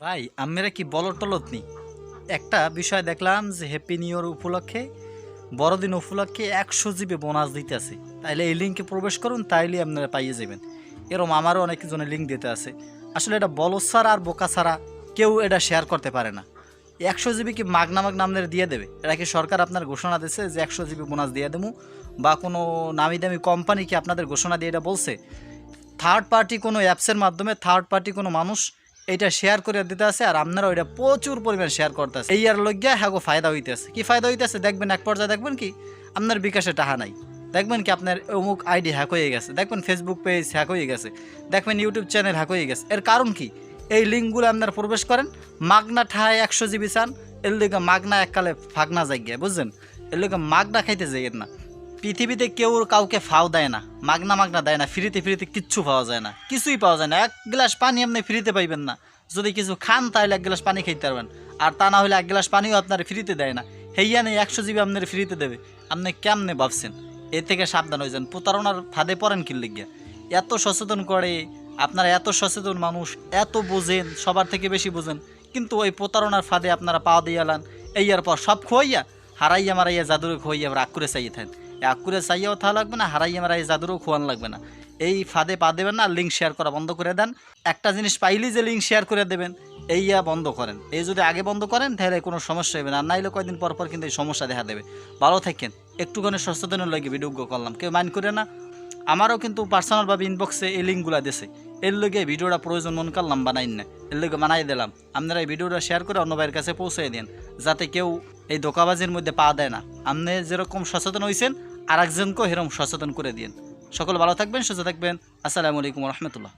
ভাই আমরা কি বলদ টলদ নি? একটা বিষয় দেখলাম যে হ্যাপি নিউ ইয়ার উপলক্ষে, বড়দিন উপলক্ষে একশো জিবি বোনাস দিতেছে। তাইলে এই লিঙ্কে প্রবেশ করুন, তাইলে আপনারা পাইয়ে যাবেন। এরম আমারও অনেক জনের লিঙ্ক দিতে আছে। আসলে এটা বলদ ছাড়া আর বোকা ছাড়া কেউ এটা শেয়ার করতে পারে না। একশো জিবি কি মাগনা মাগনা আপনার দিয়ে দেবে? এটা কি সরকার আপনার ঘোষণা দিয়েছে যে একশো জিবি বোনাস দিয়ে দেবো? বা কোনো নামি দামি কোম্পানি কি আপনাদের ঘোষণা দিয়ে এটা বলছে? থার্ড পার্টি কোনো অ্যাপসের মাধ্যমে থার্ড পার্টি কোনো মানুষ এটা শেয়ার করে দিতে আছে আর আপনারা ওইটা প্রচুর পরিমাণ শেয়ার করতেছে। এই আর লজ্ঞা হ্যাঁ গো ফায়দা হইতেছে। কি ফায়দা হইতেছে? দেখবেন এক পর্যায়ে দেখবেন কি, আপনার বিকাশে টাহা নাই। দেখবেন কি আপনার অমুক আইডি হ্যাক হয়ে গেছে। দেখবেন ফেসবুক পেজ হ্যাক হয়ে গেছে। দেখবেন ইউটিউব চ্যানেল হ্যাক হয়ে গেছে। এর কারণ কি? এই লিঙ্কগুলো আপনারা প্রবেশ করেন, মাগনা ঠায় একশো জিবি চান, এর লিগে মাগনা এককালে ফাগনা জায়গা বুঝছেন? এর লিগে মাগনা খাইতে যাইয়েন না। পৃথিবীতে কেউ কাউকে ফাও দেয় না, মাগনা মাগনা দেয় না, ফ্রিতে ফ্রিতে কিচ্ছু পাওয়া যায় না, কিছুই পাওয়া যায় না। এক গ্লাস পানি আপনি ফ্রিতে পাইবেন না। যদি কিছু খান, তাহলে এক গ্লাস পানি খাইতে পারবেন। আর তা না হলে এক গ্লাস পানিও আপনার ফ্রিতে দেয় না। হেইয়া নেই, একশো জিবি আপনার ফ্রিতে দেবে। আপনি কেমনে ভাবছেন? এ থেকে সাবধান হয়ে যান। প্রতারণার ফাঁদে পড়েন কি লিগিয়া এত সচেতন করে, আপনারা এত সচেতন মানুষ, এত বোঝেন, সবার থেকে বেশি বোঝেন। কিন্তু ওই প্রতারণার ফাঁদে আপনারা পা দিয়ে আলান এইয়ার পর সব খোয়াইয়া, হারাইয়া মারাইয়া জাদুরে খোয়াইয়া রাগ করে চাইয়ে থাকেন। এক চাইয়াও থা লাগবে না, হারাইয়া মারাইয়া জাদুরও খোয়ান লাগবে না। এই ফাঁদে পা দেবেন না লিঙ্ক শেয়ার করা বন্ধ করে দেন। একটা জিনিস পাইলেই যে লিঙ্ক শেয়ার করে দেবেন, এইয়া বন্ধ করেন। এই যদি আগে বন্ধ করেন, তাহলে কোনো সমস্যা হবে না। আর নাইলে কয়দিন পর পর কিন্তু এই সমস্যা দেখা দেবে। ভালো থাকেন। একটুখানি সচেতনের লাগে ভিডিও করলাম। কেউ মাইন্ড করে না? আমারও কিন্তু পার্সোনালভাবে ইনবক্সে এই লিঙ্কগুলো দিছে। এর লগে ভিডিওটা প্রয়োজন মন করলাম, বানাইন না। এর লগে বানাই দিলাম। আপনারা এই ভিডিওটা শেয়ার করে অন্য ভাইয়ের কাছে পৌঁছে দিন। যাতে কেউ এই ধোকাবাজির মধ্যে পা দেয় না। আপনি যেরকম সচেতন হয়েছেন আর একজনকেও এরকম সচেতন করে দিন সকল ভালো থাকবেন সুস্থ থাকবেন। আসসালামু আলাইকুম রহমতুল্লাহ।